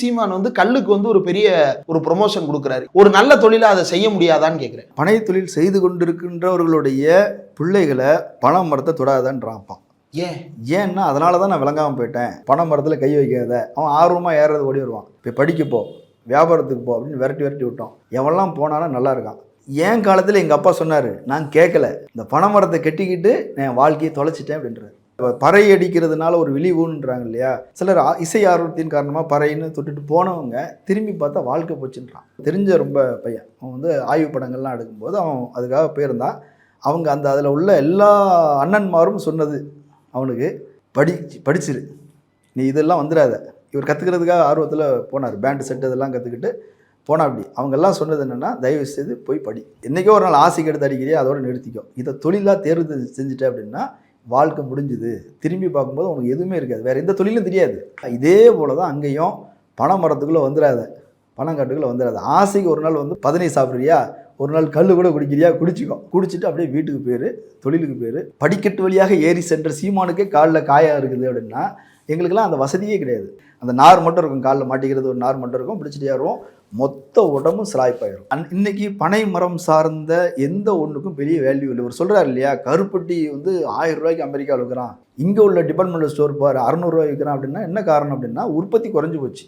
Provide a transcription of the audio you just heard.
சீமான் வந்து கல்லுக்கு வந்து ஒரு பெரிய ஒரு ப்ரொமோஷன் கொடுக்குறாரு. ஒரு நல்ல தொழிலை அதை செய்ய முடியாதான்னு கேட்குறேன் பனை தொழில் செய்து கொண்டிருக்கின்றவர்களுடைய பிள்ளைகளை பனை மரத்தை தொடாதன்றான்ப்பான் ஏன்? ஏன்னா அதனால தான் நான் விளங்காமல் போயிட்டேன். பனை மரத்தில் கை வைக்காத. அவன் ஆர்வமாக ஏறது ஓடி வருவான். இப்போ படிக்க போ வியாபாரத்துக்கு போ அப்படின்னு விரட்டி விரட்டி விட்டோம் எவன்லாம் போனாலும் நல்லா இருக்கான். என் காலத்தில் எங்கள் அப்பா சொன்னார் நான் கேட்கல இந்த பனை மரத்தை கட்டிக்கிட்டு நான் வாழ்க்கையை தொலைச்சிட்டேன் அப்படின்றாரு. பறை அடிக்கிறதுனால ஒரு விழிவுன்றாங்க இல்லையா? சிலர் இசை ஆர்வத்தின் காரணமாக பறைன்னு தொட்டுட்டு போனவங்க திரும்பி பார்த்தா வாழ்க்கை போச்சுன்றான். தெரிஞ்ச ரொம்ப பையன். அவன் வந்து ஆய்வு படங்கள்லாம் எடுக்கும்போது அவன் அதுக்காக போயிருந்தான். அவங்க அந்த அதில் உள்ள எல்லா அண்ணன்மாரும் சொன்னது அவனுக்கு படி படிச்சிரு. நீ இதெல்லாம் வந்துடாத இவர் கற்றுக்கிறதுக்காக ஆர்வத்தில் போனார். பேண்டு செட் இதெல்லாம் கற்றுக்கிட்டு போனா அப்படி. அவங்கெல்லாம் சொன்னது என்னென்னா தயவு செய்து போய் படி. என்றைக்கோ ஒரு நாள் ஆசைக்கு எடுத்து அடிக்கிறியா? அதோட நிறுத்திக்கோ. இதை தொழிலாக தேர்வு செஞ்சுட்டேன் அப்படின்னா வாழ்க்கை முடிஞ்சுது திரும்பி பார்க்கும்போது உனக்கு எதுவுமே இருக்காது. வேறு எந்த தொழிலும் தெரியாது. இதே போல தான் அங்கேயும் பனை மரத்துக்குள்ளே வந்துடாத பணங்காட்டுக்குள்ளே வந்துடாது ஆசைக்கு ஒரு நாள் வந்து பதனி சாப்பிட்றியா? ஒரு நாள் கல் கூட குடிக்கிறியா? குடிச்சிக்கோ. குடிச்சிட்டு அப்படியே வீட்டுக்கு போயிரு தொழிலுக்கு போயிரு. படிக்கட்டு வழியாக ஏறி சென்ற சீமானுக்கே காலில் காயாக இருக்குது அப்படின்னா எங்களுக்கெல்லாம் அந்த வசதியே கிடையாது. அந்த நார் மட்டும் இருக்கும் காலில் மாட்டிக்கிறது ஒரு நார் மட்டும் இருக்கும் பிடிச்சிட்டு ஏறுவோம். மொத்த உடம்பும் சிலாய்ப்பாயிரும் அன் இன்னைக்கு பனை மரம் சார்ந்த எந்த ஒன்றுக்கும் பெரிய வேல்யூ இல்லை. ஒரு சொல்கிறார் இல்லையா கருப்பட்டி வந்து ஆயிரம் ரூபாய்க்கு அமெரிக்காவில் விற்கிறான். இங்கே உள்ள டிபார்ட்மெண்டல் ஸ்டோர் பார் அறநூறுவா விற்கிறான் அப்படின்னா என்ன காரணம் அப்படின்னா உற்பத்தி குறைஞ்சி போச்சு.